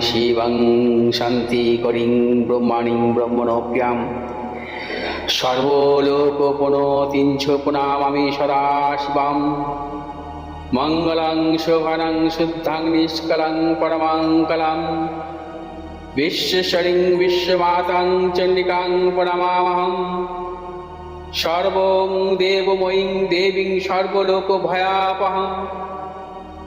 শিবং শান্তি করিং ব্রহ্মাণিং ব্রহ্মণপ্যাম সর্বলোকোপনতিঞ্চ পুনামামি সদাশিবাম মঙ্গলং শোভনং শুদ্ধাং নিষ্কলং পরমাঙ্কলম বিশ্বেশ্বরীং বিশ্বমাতাং চণ্ডিকাং প্রণমামহম। সর্বং দেবময়ীং দেবীং সর্বলোকভয়াপহম।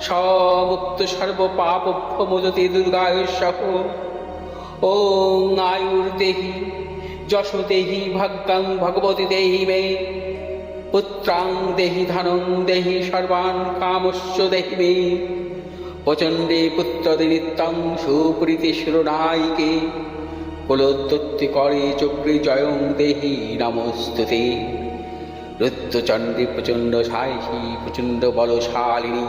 সমুক্ত সর্বপাপ মোদতে দুর্গায় সহ ওং আয়ুর্দেহি যশ দেহি ভাগ্যাং ভগবতী দেহি মে। পুত্রাং দেহি ধনং দেহি সর্বান কামস্য দেহি মে। প্রচণ্ডে পুত্রদে নিত্যং সুপ্রীতি শিরোনায়িকে। কুলোদ্যুক্তি করে চক্রে জয়ং দেহি নমস্তুতে। রুদ্রচণ্ডী প্রচণ্ড সাহসী, প্রচণ্ড বলশালিনী।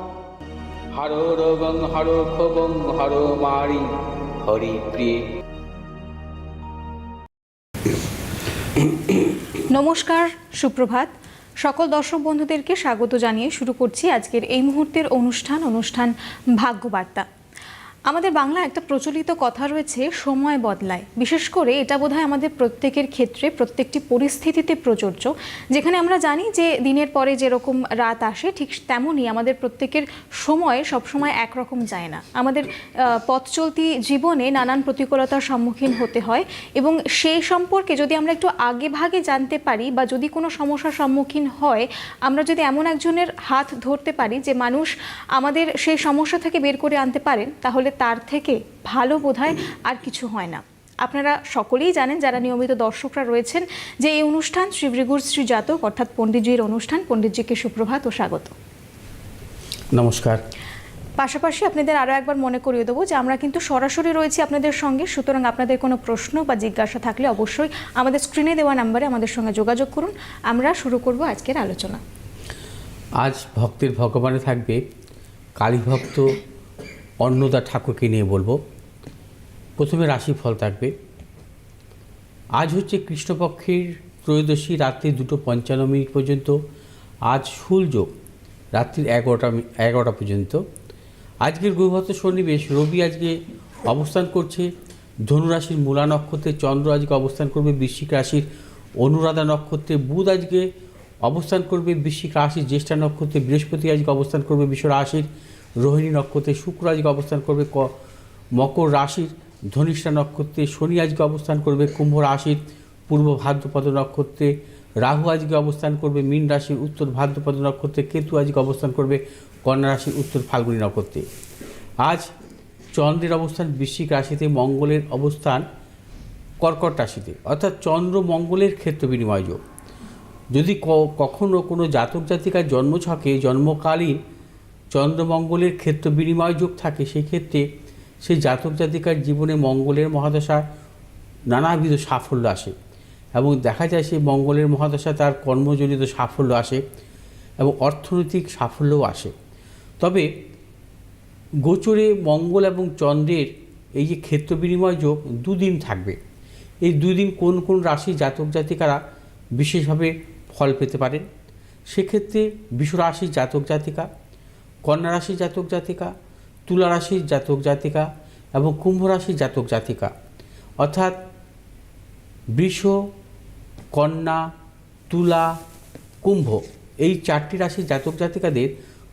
হর রং হর খবং হর মারি, হরি প্রিয়। নমস্কার, সুপ্রভাত। সকল দর্শক বন্ধুদেরকে স্বাগত জানিয়ে শুরু করছি আজকের এই মুহূর্তের অনুষ্ঠান অনুষ্ঠান ভাগ্যবার্তা। আমাদের বাংলা একটা প্রচলিত কথা রয়েছে, সময় বদলায়। বিশেষ করে এটা বোধহয় আমাদের প্রত্যেকের ক্ষেত্রে, প্রত্যেকটি পরিস্থিতিতে প্রযোজ্য। যেখানে আমরা জানি যে দিনের পরে যেরকম রাত আসে, ঠিক তেমনই আমাদের প্রত্যেকের সময় সবসময় একরকম যায় না। আমাদের পথ চলতি জীবনে নানান প্রতিকূলতার সম্মুখীন হতে হয় এবং সেই সম্পর্কে যদি আমরা একটু আগে ভাগে জানতে পারি বা যদি কোনো সমস্যার সম্মুখীন হয়, আমরা যদি এমন একজনের হাত ধরতে পারি যে মানুষ আমাদের সেই সমস্যা থেকে বের করে আনতে পারেন, তাহলে তার থেকে ভালো বোধহয় আর কিছু হয় না। আপনারা সকলেই জানেন যারা নিয়মিত দর্শকরা রয়েছেন যে এই অনুষ্ঠান শ্রী ভৃগুর শ্রী জাতক অর্থাৎ পণ্ডিতজির অনুষ্ঠান পণ্ডিতজিকে সুপ্রভাত ও স্বাগত। নমস্কার। পাশাপাশি আপনাদের আরও একবার মনে করিয়ে দেবো যে আমরা কিন্তু সরাসরি রয়েছি আপনাদের সঙ্গে। সুতরাং আপনাদের কোনো প্রশ্ন বা জিজ্ঞাসা থাকলে অবশ্যই আমাদের স্ক্রিনে দেওয়া নাম্বারে আমাদের সঙ্গে যোগাযোগ করুন। আমরা শুরু করব আজকের আলোচনা। আজ ভক্তের ভগবানে থাকবে কালীভক্ত অন্নদা ঠাকুরকে নিয়ে বলব, প্রথমে রাশিফল থাকবে। আজ হচ্ছে কৃষ্ণপক্ষের ত্রয়োদশী, রাত্রি দুটো পঞ্চান্ন মিনিট পর্যন্ত। আজ সূর্য রাত্রির এগারোটা এগারোটা পর্যন্ত। আজকের গ্রহগত সন্নিবেশ, রবি আজকে অবস্থান করছে ধনুরাশির মূলা নক্ষত্রে, চন্দ্র আজকে অবস্থান করবে বৃশ্চিক রাশির অনুরাধা নক্ষত্রে, বুধ আজকে অবস্থান করবে বৃশ্চিক রাশির জ্যেষ্ঠা নক্ষত্রে, বৃহস্পতি আজকে অবস্থান করবে বিশ্ব রাশির রোহিণী নক্ষত্রে শুক্র আজকে অবস্থান করবে ক মকর রাশির ধনিষ্ঠা নক্ষত্রে শনি আজকে অবস্থান করবে কুম্ভ রাশির পূর্ব ভাদ্রপদ নক্ষত্রে রাহু আজকে অবস্থান করবে মীন রাশির উত্তর ভাদ্রপদ নক্ষত্রে কেতু আজকে অবস্থান করবে কন্যা রাশির উত্তর ফাল্গুনী নক্ষত্রে। আজ চন্দ্রের অবস্থান বৃশ্চিক রাশিতে, মঙ্গলের অবস্থান কর্কট রাশিতে, অর্থাৎ চন্দ্র মঙ্গলের ক্ষেত্র বিনিময় যোগ। যদি ক- কখনো কোনো জাতক জাতিকার জন্মছকে জন্মকালীন চন্দ্রমঙ্গলের ক্ষেত্র বিনিময় যোগ থাকে, সেই ক্ষেত্রে সেই জাতক জাতিকার জীবনে মঙ্গলের মহাদশা নানাবিধ সাফল্য আসে এবং দেখা যায় সেই মঙ্গলের মহাদশা তার কর্মজনিত সাফল্য আসে এবং অর্থনৈতিক সাফল্যও আসে। তবে গোচরে মঙ্গল এবং চন্দ্রের এই যে ক্ষেত্র বিনিময় যোগ দুদিন থাকবে। এই দুদিন কোন কোন রাশি জাতক জাতিকারা বিশেষভাবে ফল পেতে পারেন? সেক্ষেত্রে রাশির জাতক জাতিকা কন্যা রাশির জাতক জাতিকা, তুলা রাশির জাতক জাতিকা এবং কুম্ভ রাশির জাতক জাতিকা। অর্থাৎ বৃষ, কন্যা, তুলা, কুম্ভ এই চারটি রাশির জাতক জাতিকাদের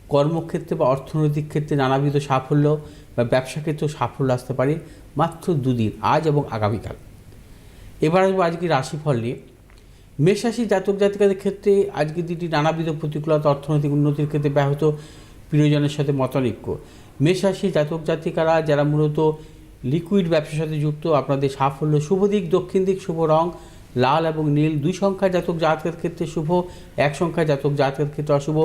কর্মক্ষেত্রে বা অর্থনৈতিক ক্ষেত্রে নানাবিধ সাফল্য বা ব্যবসা ক্ষেত্রেও সাফল্য আসতে পারে মাত্র দুদিন, আজ এবং আগামীকাল। এবার আসব আজকে রাশিফল নিয়ে। মেষ রাশির জাতক জাতিকাদের ক্ষেত্রে আজকের দিনটি নানাবিধ প্রতিকূলতা, অর্থনৈতিক উন্নতির ক্ষেত্রে ব্যাহত প্রিয়জনের সাথে মতানৈক্য মেষ জাতক জাতিকারা যারা মূলত লিকুইড ব্যবসার সাথে যুক্ত, আপনাদের সাফল্য শুভ দিক, দক্ষিণ দিক, শুভ রং, লাল এবং নীল, দুই সংখ্যার জাতক জাতকের ক্ষেত্রে শুভ, এক সংখ্যার জাতক জাতকের ক্ষেত্রে অশুভ।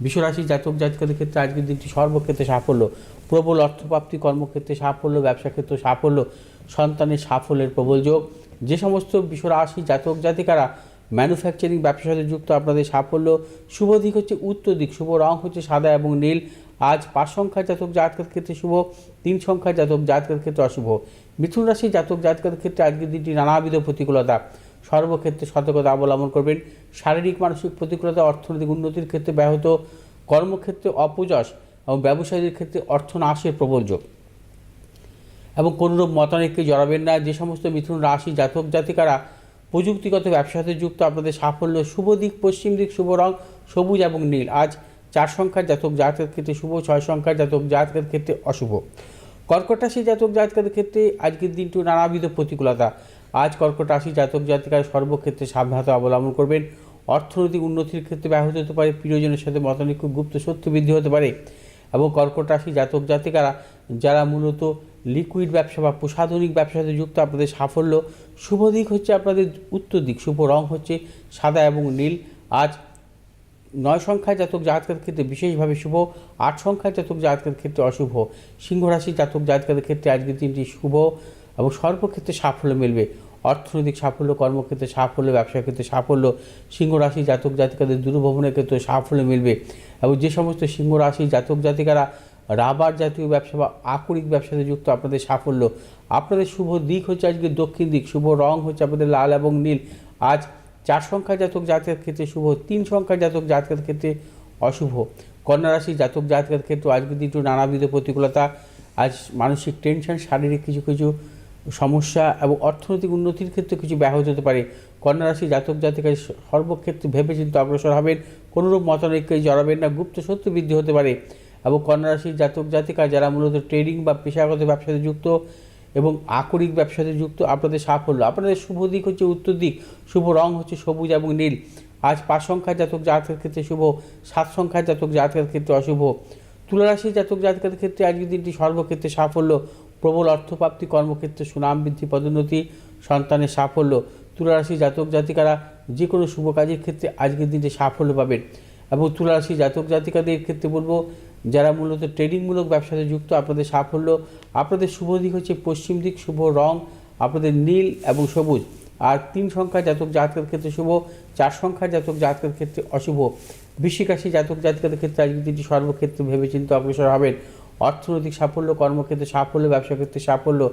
বিশ্বরাশি জাতক জাতকের ক্ষেত্রে আজকের দিনটি সর্বক্ষেত্রে সাফল্য। প্রবল অর্থপ্রাপ্তি, কর্মক্ষেত্রে সাফল্য ব্যবসা ক্ষেত্রে সাফল্য, সন্তানের সাফল্যের প্রবল যোগ। যে সমস্ত বিশ্বরাশি জাতক জাতিকারা ম্যানুফ্যাকচারিং ব্যবসার সাথে যুক্ত আপনাদের সাফল্য, শুভ দিক হচ্ছে উত্তর দিক, শুভ রং হচ্ছে সাদা এবং নীল। আজ পাঁচ সংখ্যার জাতক, জাতকের ক্ষেত্রে শুভ, তিন সংখ্যার জাতক, জাতকের ক্ষেত্রে অশুভ। মিথুন রাশির জাতক, জাতকের ক্ষেত্রে আজকের দিনটি নানাবিধ প্রতিকূলতা। সর্বক্ষেত্রে সতর্কতা অবলম্বন করবেন। শারীরিক, মানসিক প্রতিকূলতা, অর্থনৈতিক উন্নতির ক্ষেত্রে ব্যাহত। কর্মক্ষেত্রে অপযশ এবং ব্যবসায়ীদের ক্ষেত্রে অর্থনাশের প্রবল যোগ। এবং কোনোরূপ মতানৈক্যে জড়াবেন না। যে সমস্ত মিথুন রাশি জাতক, জাতিকারা প্রযুক্তিগত ব্যবসাতে যুক্ত আপনাদের সাফল্য, শুভ দিক, পশ্চিম দিক, শুভ রং, সবুজ এবং নীল। আজ চার সংখ্যার জাতক, জাতকের ক্ষেত্রে শুভ, ছয় সংখ্যার জাতক, জাতকের ক্ষেত্রে অশুভ। কর্কট রাশি জাতক, জাতকের ক্ষেত্রে আজকের দিনটি নানাবিধ প্রতিকূলতা। আজ কর্কট রাশি জাতক, জাতিকার সর্বক্ষেত্রে সাবধানতা অবলম্বন করবেন। অর্থনৈতিক উন্নতির ক্ষেত্রে ব্যাহত হতে পারে, প্রিয়জনের সাথে মতানৈক্য, গুপ্ত সত্য বৃদ্ধি হতে পারে। এবং কর্কট রাশি জাতক, জাতিকারা, যারা মূলত লিকুইড ব্যবসা বা প্রসাধনিক ব্যবসাতে যুক্ত আপনাদের সাফল্য, শুভ দিক হচ্ছে আপনাদের উত্তর দিক, শুভ রং হচ্ছে সাদা এবং নীল। আজ নয় সংখ্যায় জাতক জাতকের ক্ষেত্রে বিশেষভাবে শুভ, আট সংখ্যায় জাতক জাতকের ক্ষেত্রে অশুভ। সিংহ রাশি জাতক জাতকের ক্ষেত্রে আজকের দিনটি শুভ এবং সর্বক্ষেত্রে সাফল্য মিলবে। অর্থনৈতিক সাফল্য, কর্মক্ষেত্রে সাফল্য, ব্যবসার ক্ষেত্রে সাফল্য, সিংহ রাশি জাতক জাতিকাদের দূরভ্রমণের ক্ষেত্রে সাফল্য মিলবে। এবং যে সমস্ত সিংহ রাশি জাতক জাতিকারা রাবার জাতীয় ব্যবসা বা আকরিক ব্যবসাতে যুক্ত আপনাদের সাফল্য। আপনাদের শুভ দিক হচ্ছে আজকে দক্ষিণ দিক, শুভ রং হচ্ছে আপনাদের লাল এবং নীল। আজ চার সংখ্যার জাতক জাতকের ক্ষেত্রে শুভ, তিন সংখ্যার জাতক জাতকের ক্ষেত্রে অশুভ। কন্যা রাশি জাতক জাতকের ক্ষেত্রে আজকের দিনটি নানাবিধ প্রতিকূলতা। আজ মানসিক টেনশন, শারীরিক কিছু কিছু সমস্যা এবং অর্থনৈতিক উন্নতির ক্ষেত্রে কিছু ব্যাহত হতে পারে। কন্যা রাশি জাতক জাতিকার সর্বক্ষেত্রে ভেবে চিন্তে অগ্রসর হবেন। কোনোরূপ মতানৈক্যে জড়াবেন না, গুপ্ত সত্য বৃদ্ধি হতে পারে। এবং কন্যা রাশির জাতক জাতিকা যারা মূলত ট্রেডিং বা পেশাগত ব্যবসাতে যুক্ত এবং আকরিক ব্যবসাতে যুক্ত, আপনাদের সাফল্য। আপনাদের শুভ দিক হচ্ছে উত্তর দিক, শুভ রং হচ্ছে সবুজ এবং নীল। আজ পাঁচ সংখ্যার জাতক জাতকের ক্ষেত্রে শুভ, সাত সংখ্যার জাতক জাতকের ক্ষেত্রে অশুভ। তুলারাশির জাতক জাতকের ক্ষেত্রে আজকের দিনটি সর্বক্ষেত্রে সাফল্য। প্রবল অর্থপ্রাপ্তি, কর্মক্ষেত্রে সুনাম বৃদ্ধি, পদোন্নতি, সন্তানের সাফল্য। তুলারাশি জাতক জাতিকারা যে কোনো শুভ কাজের ক্ষেত্রে আজকের দিনটি সাফল্য পাবেন। এবং তুলারাশি জাতক জাতিকাদের ক্ষেত্রে বলব যারা মূলত ট্রেডিংমূলক ব্যবসাতে যুক্ত, আপনাদের সাফল্য, আপনাদের শুভ দিক হচ্ছে পশ্চিম দিক, শুভ রং, আপনাদের নীল এবং সবুজ। আর তিন সংখ্যার জাতক জাতকের ক্ষেত্রে শুভ, চার সংখ্যার জাতক জাতকের ক্ষেত্রে অশুভ। বৃশ্চিক রাশি জাতক জাতকের ক্ষেত্রে আজকের দিনটি সর্বক্ষেত্রে ভেবেচিন্তে অগ্রসর হবেন। অর্থনৈতিক সাফল্য, কর্মক্ষেত্রে সাফল্য, ব্যবসা ক্ষেত্রে সাফল্য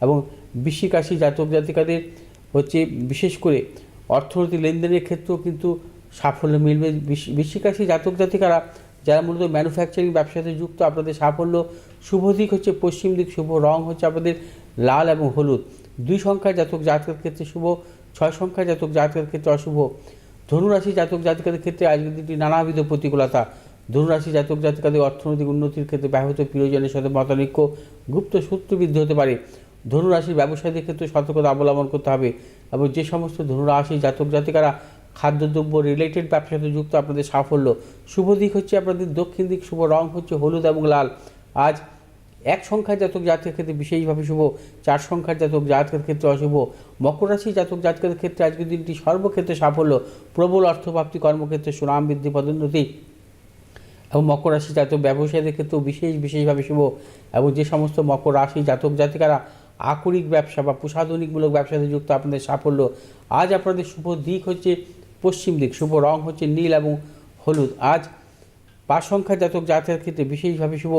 এবং বৃশ্চিক রাশি জাতক জাতিকাদের হচ্ছে বিশেষ করে অর্থনৈতিক লেনদেনের ক্ষেত্রেও কিন্তু সাফল্য মিলবে। বৃশ- বৃশ্চিক রাশি জাতক জাতিকারা যারা মূলত ম্যানুফ্যাকচারিং ব্যবসাতে যুক্ত, আপনাদের সাফল্য, শুভ দিক হচ্ছে পশ্চিম দিক, শুভ রং হচ্ছে আপনাদের লাল এবং হলুদ। দুই সংখ্যার জাতক জাতকের ক্ষেত্রে শুভ, ছয় সংখ্যার জাতক জাতকের ক্ষেত্রে অশুভ। ধনুরাশি জাতক জাতিকাদের ক্ষেত্রে আজকের দিনটি নানাবিধ প্রতিকূলতা। ধনুরাশি জাতক জাতিকাদের অর্থনৈতিক উন্নতির ক্ষেত্রে ব্যাহত প্রিয়জনের সাথে মতানৈক্য, গুপ্ত সূত্র বৃদ্ধি হতে পারে। ধনুরাশির ব্যবসায়ীদের ক্ষেত্রে সতর্কতা অবলম্বন করতে হবে এবং যে সমস্ত ধনুরাশি জাতক জাতিকারা খাদ্যদ্রব্য রিলেটেড ব্যবসার সাথে যুক্ত আপনাদের সাফল্য। শুভ দিক হচ্ছে আপনাদের, দক্ষিণ দিক শুভ, রং হচ্ছে হলুদ এবং লাল। আজ এক সংখ্যার জাতক জাতকের ক্ষেত্রে বিশেষভাবে শুভ, চার সংখ্যার জাতক জাতকের ক্ষেত্রে অশুভ, মকর রাশি জাতক জাতকের ক্ষেত্রে আজকের দিনটি সর্বক্ষেত্রে সাফল্য, প্রবল অর্থপ্রাপ্তি, কর্মক্ষেত্রে সুনাম বৃদ্ধি, পদোন্নতি এবং মকর রাশি জাতক ব্যবসায়ীদের ক্ষেত্রেও বিশেষ বিশেষভাবে শুভ এবং যে সমস্ত মকর রাশি জাতক জাতিকারা আকরিক ব্যবসা বা প্রসাধনিকমূলক ব্যবসাতে যুক্ত আপনাদের সাফল্য। আজ আপনাদের শুভ দিক হচ্ছে পশ্চিম দিক, শুভ রং হচ্ছে নীল এবং হলুদ। আজ পাঁচ সংখ্যার জাতক জাতকের ক্ষেত্রে বিশেষভাবে শুভ।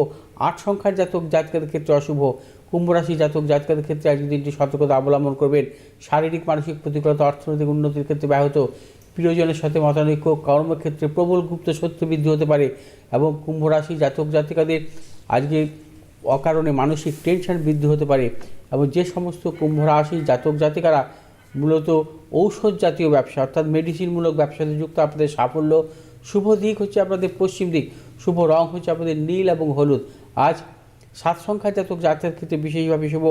আট সংখ্যার জাতক জাতকের ক্ষেত্রে অশুভ। কুম্ভ রাশি জাতক জাতকের ক্ষেত্রে আজকের দিনটি সতর্কতা অবলম্বন করবেন, শারীরিক, মানসিক প্রতিকূলতা, অর্থনৈতিক উন্নতির ক্ষেত্রে ব্যাহত। প্রিয়জনের সাথে মতানৈক্য, কর্মক্ষেত্রে প্রবল গুপ্ত সত্য বৃদ্ধি হতে পারে এবং কুম্ভ রাশি জাতক জাতিকাদের আজকে অকারণে মানসিক টেনশন বৃদ্ধি হতে পারে এবং যে সমস্ত কুম্ভ রাশি জাতক জাতিকারা মূলত ঔষধ জাতীয় ব্যবসা, অর্থাৎ মেডিসিনমূলক ব্যবসাতে যুক্ত আপনাদের সাফল্য। শুভ দিক হচ্ছে আপনাদের পশ্চিম দিক, শুভ রং হচ্ছে আপনাদের নীল এবং হলুদ। আজ সাত সংখ্যার জাতক জাতকের ক্ষেত্রে বিশেষভাবে শুভ,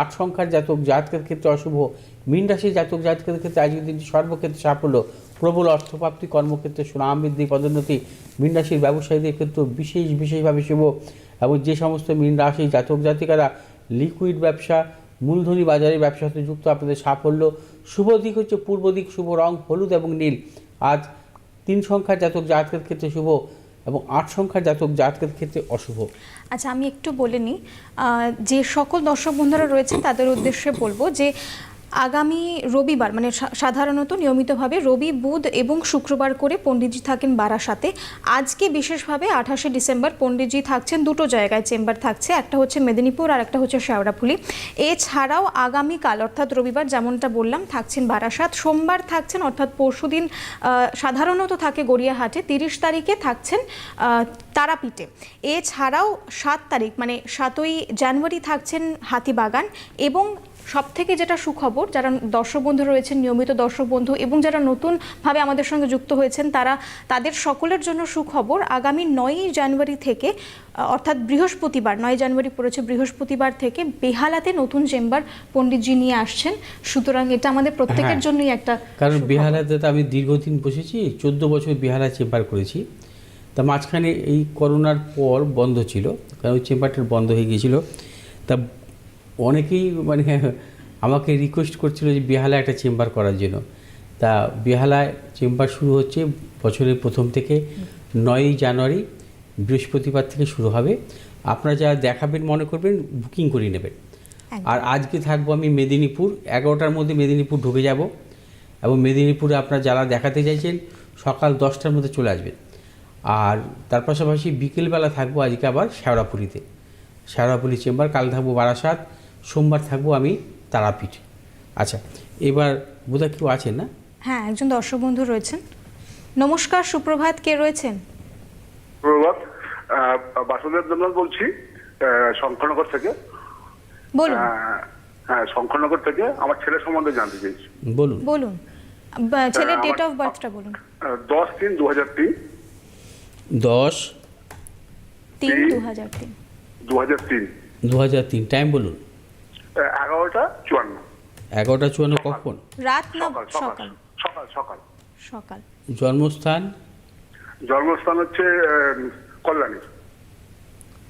আট সংখ্যার জাতক জাতকের ক্ষেত্রে অশুভ, মীন রাশির জাতক জাতকের ক্ষেত্রে আজকের দিনটি সর্বক্ষেত্রে সাফল্য। প্রবল অর্থপ্রাপ্তি, কর্মক্ষেত্রে সুনাম বৃদ্ধি, পদোন্নতি, মীন রাশির ব্যবসায়ীদের ক্ষেত্রে বিশেষ বিশেষভাবে শুভ। এবং যে সমস্ত মীন রাশির জাতক জাতিকারা লিকুইড ব্যবসা মূলধনী বাজারের ব্যবসার সাথে যুক্ত আপনাদের সাফল্য। শুভ দিক হচ্ছে পূর্ব দিক, শুভ রং হলুদ এবং নীল। আজ তিন সংখ্যার জাতক জাতকের ক্ষেত্রে শুভ এবং আট সংখ্যার জাতক জাতকের ক্ষেত্রে অশুভ। আচ্ছা আমি একটু বলে নিই যে সকল দর্শক বন্ধুরা রয়েছে তাদের উদ্দেশ্যে বলব যে আগামী রবিবার মানে সাধারণত নিয়মিতভাবে রবি, বুধ এবং শুক্রবার করে পণ্ডিতজি থাকেন বারাসাতে। আজকে বিশেষভাবে আঠাশে ডিসেম্বর পণ্ডিতজি থাকছেন দুটো জায়গায়, চেম্বার থাকছে, একটা হচ্ছে মেদিনীপুর আর একটা হচ্ছে শেওড়াফুলি। এছাড়াও আগামীকাল, অর্থাৎ রবিবার যেমনটা বললাম, থাকছেন বারাসাত। সোমবার থাকছেন, অর্থাৎ পরশুদিন সাধারণত থাকে গড়িয়াহাটে, তিরিশ তারিখে থাকছেন তারাপীঠে। এছাড়াও সাত তারিখ মানে সাতই জানুয়ারি থাকছেন হাতিবাগান এবং সব থেকে যেটা সুখবর যারা দর্শক বন্ধু রয়েছেন নিয়মিত দর্শক বন্ধু এবং যারা নতুনভাবে আমাদের সঙ্গে যুক্ত হয়েছেন তারা তাদের সকলের জন্য সুখবর আগামী নয়ই জানুয়ারি থেকে অর্থাৎ বৃহস্পতিবার নয় জানুয়ারি পড়েছে বৃহস্পতিবার থেকে বেহালাতে নতুন চেম্বার পণ্ডিতজি নিয়ে আসছেন। সুতরাং এটা আমাদের প্রত্যেকের হ্যাঁ। জন্যই একটা কারণ বেহালাতে তো আমি দীর্ঘদিন বসেছি চোদ্দ বছর বেহালা চেম্বার করেছি। তা মাঝখানে এই করোনার পর বন্ধ ছিল কারণ ওই চেম্বারটা বন্ধ হয়ে গিয়েছিল। তা অনেকেই মানে আমাকে রিকোয়েস্ট করছিল যে বেহালা একটা চেম্বার করার জন্য। তা বেহালায় চেম্বার শুরু হচ্ছে বছরের প্রথম থেকে নয়ই জানুয়ারি বৃহস্পতিবার থেকে শুরু হবে। আপনারা যারা দেখাবেন মনে করবেন বুকিং করে নেবেন। আর আজকে থাকব আমি মেদিনীপুর এগারোটার মধ্যে মেদিনীপুর ঢুকে যাব এবং মেদিনীপুরে আপনারা যারা দেখাতে চাইছেন সকাল দশটার মধ্যে চলে আসবেন। আর তার পাশাপাশি বিকেলবেলা থাকব আজকে আবার শেওড়াপুলিতে শেওড়াপুলি চেম্বার কাল থাকব বারাসাত সোমবার থাকব আমি তারাপীঠ। আচ্ছা এবার বোধহয় কেউ আছেন না? হ্যাঁ একজন দর্শক বন্ধু রয়েছেন। নমস্কার সুপ্রভাত কে রয়েছেন? প্রভাত আহ, বাসুদেব দেবনাথ বলছি শঙ্করনগর থেকে। বলুন। হ্যাঁ শঙ্করনগর থেকে আমার ছেলের সম্বন্ধে জানতে চাইছি। বলুন। বলুন। ছেলের ডেট অফ বার্থটা বলুন। দশ তিন দু হাজার তিন। দশ তিন তিন। দু হাজার তিন। দু হাজার তিন। দু হাজার তিন টাইম বলুন। এগারোটা চুয়ান্ন। এগারোটা চুয়ান্ন কখন? রাত না সকাল সকাল সকাল? সকাল জন্মস্থান? জন্মস্থান হচ্ছে আহ, কল্যাণী।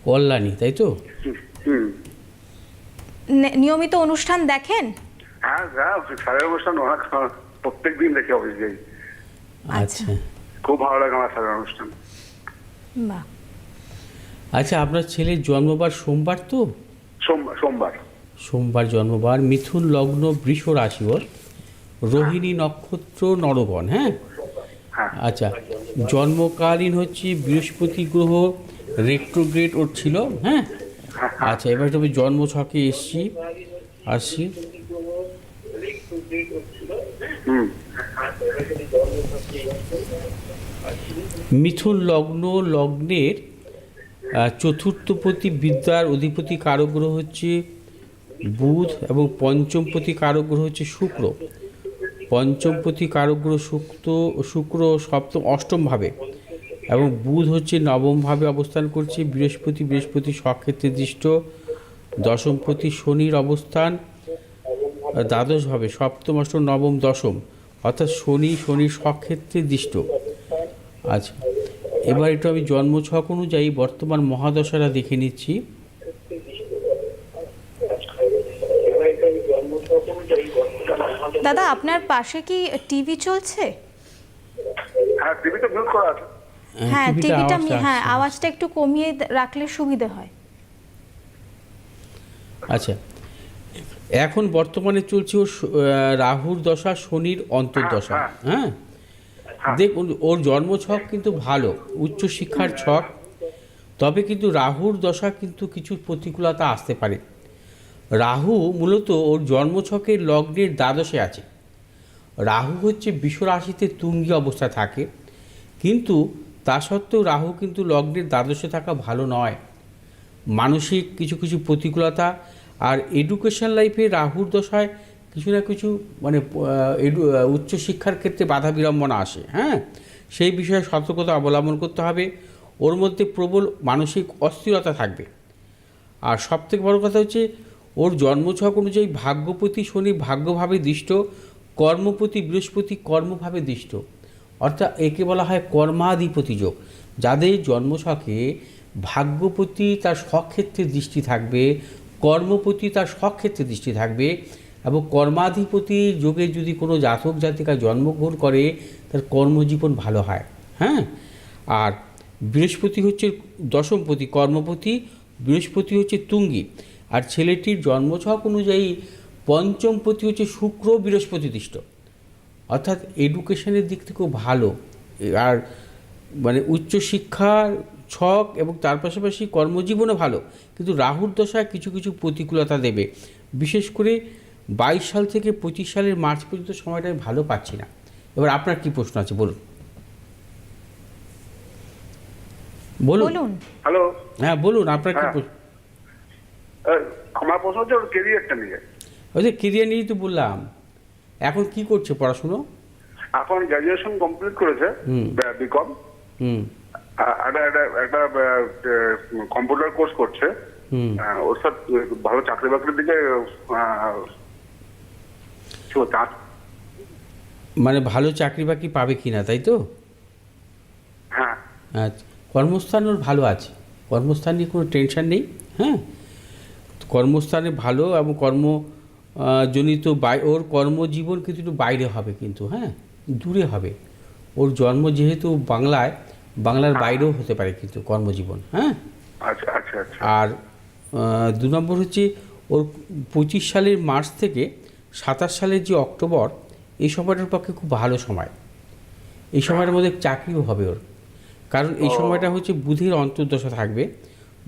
কল্যাণী তাই তো? হুম, হুম। নিয়মিত অনুষ্ঠান দেখেন? হ্যাঁ হ্যাঁ অনুষ্ঠান অনেক প্রত্যেক দিন দেখে অফিস যাই আচ্ছা। আচ্ছা। খুব ভালো লাগে আমার সারের অনুষ্ঠান। আচ্ছা আপনার ছেলের জন্মবার সোমবার তো? সোমবার সোমবার। সোমবার জন্মবার, মিথুন লগ্ন বৃষ রাশি ওর রোহিণী নক্ষত্র নরগণ হ্যাঁ? আচ্ছা জন্মকালীন হচ্ছে বৃহস্পতি গ্রহ রেট্রোগ্রেড ওর ছিল হ্যাঁ? আচ্ছা এবার তবে জন্ম ছকে এসছি, আসছি। মিথুন লগ্ন, লগ্নের চতুর্থপতি বিদ্যার অধিপতি কারক গ্রহ হচ্ছে বুধ এবং পঞ্চমপতি কারক গ্রহ হচ্ছে শুক্র। পঞ্চমপতি কারক গ্রহ শুক্র শুক্র সপ্তম অষ্টম ভাবে এবং বুধ হচ্ছে নবম ভাবে অবস্থান করছে। বৃহস্পতি বৃহস্পতি স্বক্ষেত্রে দৃষ্ট। দশমপতি শনির অবস্থান আহ, দ্বাদশ ভাবে সপ্তম অষ্টম নবম দশম। অর্থাৎ শনি শনির স্বক্ষেত্রে দৃষ্ট। আচ্ছা এবার একটু আমি জন্মছক অনুযায়ী বর্তমান মহাদশাটা দেখে নিচ্ছি। দাদা আপনার পাশে কি টিভি চলছে? হ্যাঁ মিউট করা আছে। হ্যাঁ টিভিটা হ্যাঁ আওয়াজটা একটু কমিয়ে রাখলে সুবিধে হয়। আচ্ছা এখন বর্তমানে চলছে ওর আহ, রাহুর দশা শনির অন্তর্দশা। হ্যাঁ হ্যাঁ। দেখুন ওর জন্ম ছক কিন্তু ভালো উচ্চ শিক্ষার ছক। তবে কিন্তু রাহুর দশা কিন্তু কিছু প্রতিকূলতা আসতে পারে। রাহু মূলত ওর জন্মছকের লগ্নের দ্বাদশে আছে। রাহু হচ্ছে বিশ্ব রাশিতে তুঙ্গি অবস্থায় থাকে, কিন্তু তা সত্ত্বেও রাহু কিন্তু লগ্নের দ্বাদশে থাকা ভালো নয়। মানসিক কিছু কিছু প্রতিকূলতা আর এডুকেশন লাইফে রাহুর দশায় কিছু না কিছু মানে উচ্চশিক্ষার ক্ষেত্রে বাধা বিড়ম্বনা আসে হ্যাঁ? সেই বিষয়ে সতর্কতা অবলম্বন করতে হবে। ওর মধ্যে প্রবল মানসিক অস্থিরতা থাকবে। আর সবথেকে বড় কথা হচ্ছে ওর জন্মছক অনুযায়ী ভাগ্যপতি শনি ভাগ্যভাবে দৃষ্ট, কর্মপতি বৃহস্পতি কর্মভাবে দৃষ্ট। অর্থাৎ একে বলা হয় কর্মাধিপতি যোগ। যাদের জন্মছকে ভাগ্যপতি তার স্বক্ষেত্রে দৃষ্টি থাকবে, কর্মপতি তার স্বক্ষেত্রে দৃষ্টি থাকবে এবং কর্মাধিপতি যোগে যদি কোনো জাতক জাতিকা জন্মগ্রহণ করে, তার কর্মজীবন ভালো হয়। হ্যাঁ? আর বৃহস্পতি হচ্ছে দশমপতি, কর্মপতি বৃহস্পতি হচ্ছে তুঙ্গি। আর ছেলেটির জন্মছক অনুযায়ী পঞ্চমপতি হচ্ছে শুক্র বৃহস্পতি দৃষ্ট অর্থাৎ এডুকেশনের দিক থেকেও ভালো। আর মানে উচ্চশিক্ষার ছক এবং তার পাশাপাশি কর্মজীবনও ভালো। কিন্তু রাহুর দশায় কিছু কিছু প্রতিকূলতা দেবে। বিশেষ করে বাইশ সাল থেকে পঁচিশ সালের মার্চ পর্যন্ত সময়টা আমি ভালো পাচ্ছি না। এবার আপনার কি প্রশ্ন আছে বলুন। বলুন। হ্যাঁ বলুন আপনার কি হ্যাঁ। প্রশ্ন? আমার প্রশ্ন হচ্ছে ওর কেরিয়ারটা নিয়ে। ওই যে কেরিয়ার নিয়েই তো বললাম। এখন কি করছে পড়াশুনো? এখন গ্র্যাজুয়েশন কমপ্লিট করেছে। বিকম হুম। একটা একটা একটা কম্পিউটার কোর্স করছে। হুম। ওর সাথে ভালো চাকরি বাকরির দিকে মানে ভালো চাকরি বাকরি পাবে কি না তাই তো? হ্যাঁ। আচ্ছা। কর্মস্থান ওর ভালো আছে। কর্মস্থান নিয়ে কোনো টেনশন নেই হ্যাঁ? কর্মস্থানে ভালো এবং কর্ম জনিত বাই ওর কর্মজীবন কিন্তু একটু বাইরে হবে কিন্তু হ্যাঁ? দূরে হবে। ওর জন্ম যেহেতু বাংলায় বাংলার বাইরেও হতে পারে কিন্তু কর্মজীবন হ্যাঁ? আচ্ছা আচ্ছা আচ্ছা। আর দু নম্বর হচ্ছে ওর পঁচিশ সালের মার্চ থেকে সাতাশ সালের যে অক্টোবর এই সময়টার পক্ষে খুব ভালো সময়। এই সময়ের মধ্যে চাকরিও হবে ওর। কারণ এই সময়টা হচ্ছে বুধের অন্তর্দশা থাকবে।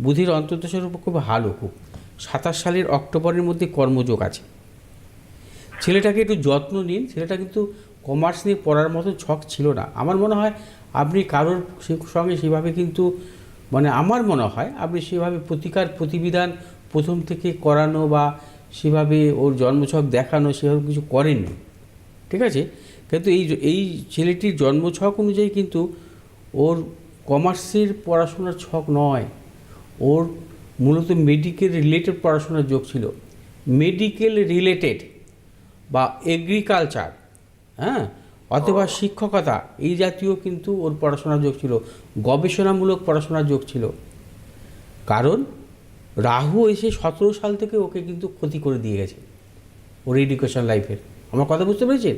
বুধের অন্তর্দশার উপর খুব ভালো খুব। সাতাশ সালের অক্টোবরের মধ্যে কর্মযোগ আছে। ছেলেটাকে একটু যত্ন নিন, ছেলেটা কিন্তু কমার্স নিয়ে পড়ার মতো ছক ছিল না। আমার মনে হয় আপনি কারোর সঙ্গে সেভাবে কিন্তু মানে আমার মনে হয় আপনি সেভাবে প্রতিকার প্রতিবিধান প্রথম থেকে করানো বা সেভাবে ওর জন্মছক দেখানো সেভাবে কিছু করেননি। ঠিক আছে? কিন্তু এই এই ছেলেটির জন্মছক অনুযায়ী কিন্তু ওর কমার্সের পড়াশোনার ছক নয়। ওর মূলত মেডিকেল রিলেটেড পড়াশোনার যোগ ছিল। মেডিকেল রিলেটেড বা এগ্রিকালচার হ্যাঁ? অথবা শিক্ষকতা এই জাতীয় কিন্তু ওর পড়াশোনার যোগ ছিল। গবেষণামূলক পড়াশোনার যোগ ছিল। কারণ রাহু এসে সতেরো সাল থেকে ওকে কিন্তু ক্ষতি করে দিয়ে গেছে ওর এডুকেশন লাইফের আমার কথা বুঝতে পেরেছেন?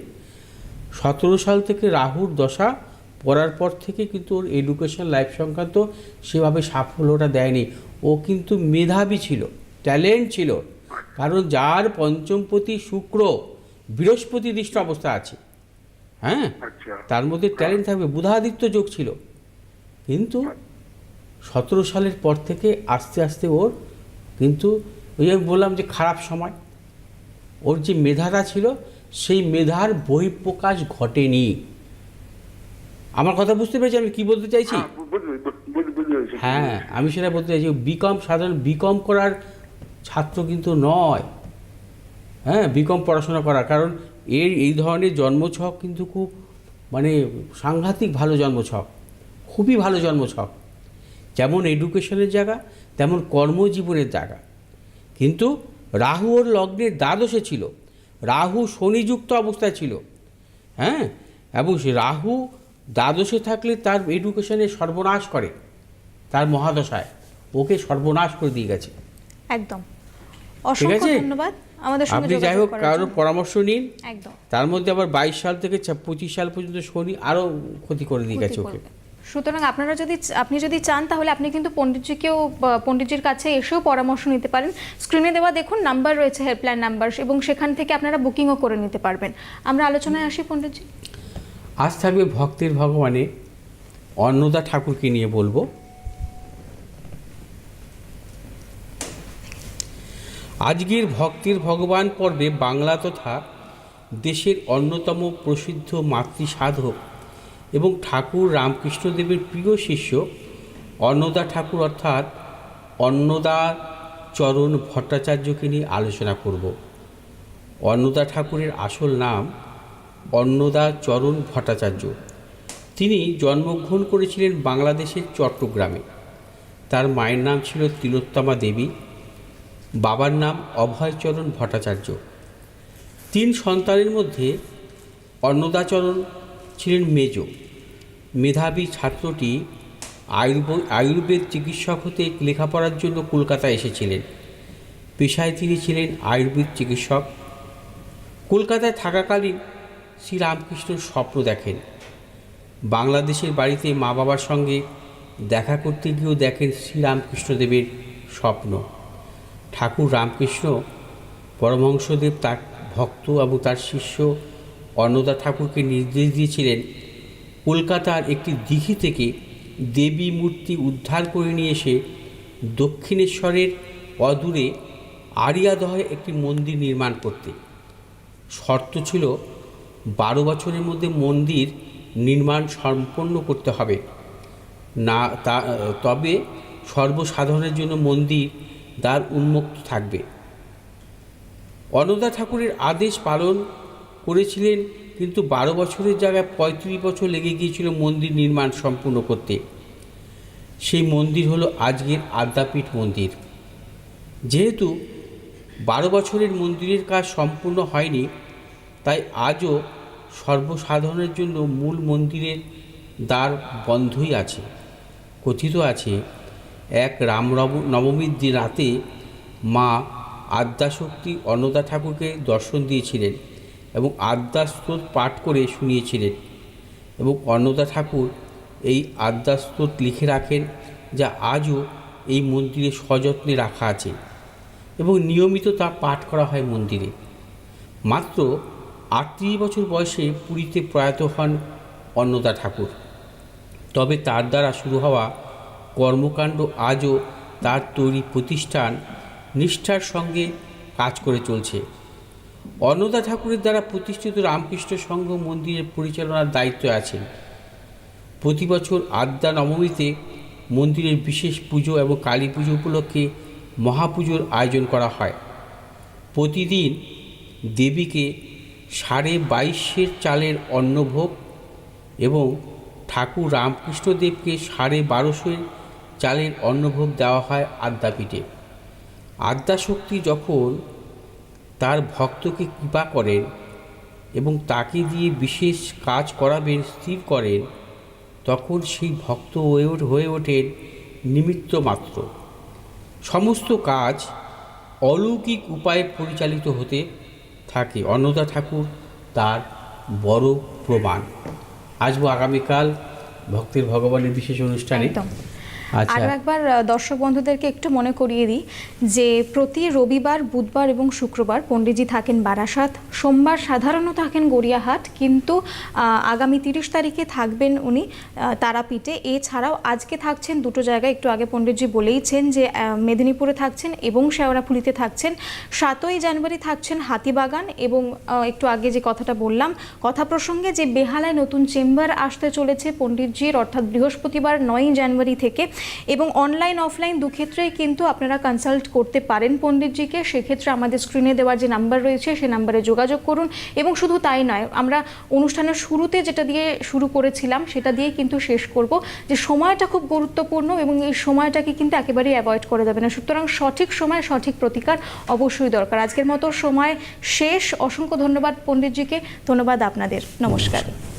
সতেরো সাল থেকে রাহুর দশা পড়ার পর থেকে কিন্তু ওর এডুকেশন লাইফ সংক্রান্ত সেভাবে সাফল্যটা দেয়নি। ও কিন্তু মেধাবী ছিল ট্যালেন্ট ছিল কারণ যার পঞ্চমপতি শুক্র বৃহস্পতি দৃষ্ট অবস্থা আছে। হ্যাঁ? আচ্ছা। তার মধ্যে ট্যালেন্ট থাকবে বুধাদিত্য যোগ ছিল। কিন্তু সতেরো সালের পর থেকে আস্তে আস্তে ওর কিন্তু ওই আমি বললাম যে খারাপ সময় ওর যে মেধাটা ছিল সেই মেধার বহিঃপ্রকাশ ঘটেনি। আমার কথা বুঝতে পেরেছি আমি কি বলতে চাইছি? হ্যাঁ, আমি সেটা বলতে চাইছি বিকম সাধারণ বিকম করার ছাত্র কিন্তু নয়। হ্যাঁ বিকম পড়াশোনা করা কারণ এর এই ধরনের জন্মছক কিন্তু খুব মানে সাংঘাতিক ভালো জন্মছক খুবই ভালো জন্মছক। যেমন এডুকেশনের জায়গা তেমন কর্মজীবনের জায়গা। কিন্তু রাহু ওর লগ্নের দ্বাদশে ছিল। রাহু শনিযুক্ত অবস্থায় ছিল। হ্যাঁ এবং রাহু দ্বাদশে থাকলে তার এডুকেশনে সর্বনাশ করে। তার মহাদশায়। ওকে সর্বনাশ করে দিয়ে গেছে। একদম। ঠিক আছে? ধন্যবাদ আমাদের সঙ্গে আপনি যাই হোক করার কারোর পরামর্শ নিন। একদম। তার মধ্যে আবার বাইশ সাল থেকে পঁচিশ সাল পর্যন্ত শনি আরও ক্ষতি করে দিয়ে গেছে ওকে। সুতরাং আপনারা যদি আপনি যদি চান তাহলে আপনি কিন্তু পণ্ডিতজিকেও পণ্ডিতজির কাছে এসেও পরামর্শ নিতে পারেন। স্ক্রিনে দেওয়া দেখুন নাম্বার রয়েছে হেল্পলাইন নাম্বার এবং সেখান থেকে আপনারা বুকিংও করে নিতে পারবেন। আমরা আলোচনায় আসি পণ্ডিতজি। আজ থাকবে ভক্তের ভগবানে অন্নদা ঠাকুরকে নিয়ে বলব। আজকের ভক্তের ভগবান পর্বে বাংলা তথা দেশের অন্যতম প্রসিদ্ধ মাতৃ সাধক এবং ঠাকুর রামকৃষ্ণদেবের প্রিয় শিষ্য অন্নদা ঠাকুর অর্থাৎ অন্নদা চরণ ভট্টাচার্যকে নিয়ে আলোচনা করব। অন্নদা ঠাকুরের আসল নাম অন্নদা চরণ ভট্টাচার্য। তিনি জন্মগ্রহণ করেছিলেন বাংলাদেশের চট্টগ্রামে। তার মায়ের নাম ছিল তিলোত্তমা দেবী। বাবার নাম অভয়চরণ ভট্টাচার্য। তিন সন্তানের মধ্যে অন্নদাচরণ ছিলেন মেজ। মেধাবী ছাত্রটি আয়ুর্ব- আয়ুর্বেদ চিকিৎসক হতে লেখাপড়ার জন্য কলকাতা এসেছিলেন। পেশায় তিনি ছিলেন আয়ুর্বেদ চিকিৎসক। কলকাতায় থাকাকালীন শ্রীরামকৃষ্ণর স্বপ্ন দেখেন। বাংলাদেশের বাড়িতে মা বাবার সঙ্গে দেখা করতে গিয়েও দেখেন শ্রীরামকৃষ্ণদেবের স্বপ্ন। ঠাকুর রামকৃষ্ণ পরমহংসদেব তার ভক্ত এবং তার শিষ্য অন্নদা ঠাকুরকে নির্দেশ দিয়েছিলেন, কলকাতার একটি দিঘি থেকে দেবী মূর্তি উদ্ধার করে নিয়ে এসে দক্ষিণেশ্বরের অদূরে আরিয়াদহে একটি মন্দির নির্মাণ করতে। শর্ত ছিল বারো বছরের মধ্যে মন্দির নির্মাণ সম্পন্ন করতে হবে। না, তা, তবে সর্বসাধারণের জন্য মন্দির দ্বার উন্মুক্ত থাকবে। অন্নদা ঠাকুরের আদেশ পালন করেছিলেন, কিন্তু বারো বছরের জায়গায় পঁয়ত্রিশ বছর লেগে গিয়েছিল মন্দির নির্মাণ সম্পূর্ণ করতে। সেই মন্দির হলো আজকের আদ্যাপীঠ মন্দির। যেহেতু বারো বছরের মন্দিরের কাজ সম্পূর্ণ হয়নি, তাই আজও সর্বসাধারণের জন্য মূল মন্দিরের দ্বার বন্ধই আছে, কথিত আছে। এক রাম নবমীর দিন রাতে মা আদ্যাশক্তি অন্নদা ঠাকুরকে দর্শন দিয়েছিলেন এবং আদ্যাস্তোত পাঠ করে শুনিয়েছিলেন এবং অন্নদা ঠাকুর এই আদ্যাস্তোত লিখে রাখেন যা আজও এই মন্দিরে সযত্নে রাখা আছে এবং নিয়মিত তা পাঠ করা হয় মন্দিরে। মাত্র আটত্রিশ বছর বয়সে পুরীতে প্রয়াত হন অন্নদা ঠাকুর। তবে তার দ্বারা শুরু হওয়া কর্মকাণ্ড আজও তার তৈরি প্রতিষ্ঠান নিষ্ঠার সঙ্গে কাজ করে চলছে। অন্নদা ঠাকুরের দ্বারা প্রতিষ্ঠিত রামকৃষ্ণ সংঘ মন্দিরের পরিচালনার দায়িত্ব আছেন। প্রতি বছর আদ্যা নবমীতে মন্দিরের বিশেষ পুজো এবং কালী পুজো উপলক্ষে মহাপুজোর আয়োজন করা হয়। প্রতিদিন দেবীকে সাড়ে বাইশের চালের অন্নভোগ এবং ঠাকুর রামকৃষ্ণদেবকে সাড়ে বারোশোর চালের অন্নভোগ দেওয়া হয় আদ্যাপীঠে। আদ্যাশক্তি যখন তার ভক্তকে কৃপা করেন এবং তাকে দিয়ে বিশেষ কাজ করাবেন, স্থির করেন, তখন সেই ভক্ত হয়ে ওঠ- ওঠেন নিমিত্ত মাত্র। সমস্ত কাজ অলৌকিক উপায়ে পরিচালিত হতে থাকে, অন্নদা ঠাকুর তার বড় প্রমাণ। আসব আগামীকাল ভক্তের ভগবানের বিশেষ অনুষ্ঠানে। আরও একবার দর্শক বন্ধুদেরকে একটু মনে করিয়ে দিই যে প্রতি রবিবার, বুধবার এবং শুক্রবার পণ্ডিতজি থাকেন বারাসাত। সোমবার সাধারণত থাকেন গড়িয়াহাট, কিন্তু আগামী তিরিশ তারিখে থাকবেন উনি তারাপীঠে। এছাড়াও আজকে থাকছেন, দুটো জায়গায় একটু আগে পণ্ডিতজি বলেইছেন যে মেদিনীপুরে থাকছেন এবং শেওড়াফুলিতে থাকছেন। সাতই জানুয়ারি থাকছেন হাতিবাগান এবং একটু আগে যে কথাটা বললাম, কথা প্রসঙ্গে যে বেহালায় নতুন চেম্বার আসতে চলেছে পণ্ডিতজির, অর্থাৎ বৃহস্পতিবার নয়ই জানুয়ারি থেকে এবং অনলাইন অফলাইন দুক্ষেত্রেই কিন্তু আপনারা কনসাল্ট করতে পারেন পণ্ডিতজিকে। সেক্ষেত্রে আমাদের স্ক্রিনে দেওয়ার যে নাম্বার রয়েছে, সে নাম্বারে যোগাযোগ করুন। এবং শুধু তাই নয়, আমরা অনুষ্ঠানের শুরুতে যেটা দিয়ে শুরু করেছিলাম, সেটা দিয়ে কিন্তু শেষ করব যে সময়টা খুব গুরুত্বপূর্ণ এবং এই সময়টাকে কিন্তু একেবারেই অ্যাভয়েড করা যাবে না। সুতরাং সঠিক সময়, সঠিক প্রতিকার অবশ্যই দরকার। আজকের মতো সময় শেষ। অসংখ্য ধন্যবাদ পণ্ডিতজিকে। ধন্যবাদ আপনাদের। নমস্কার।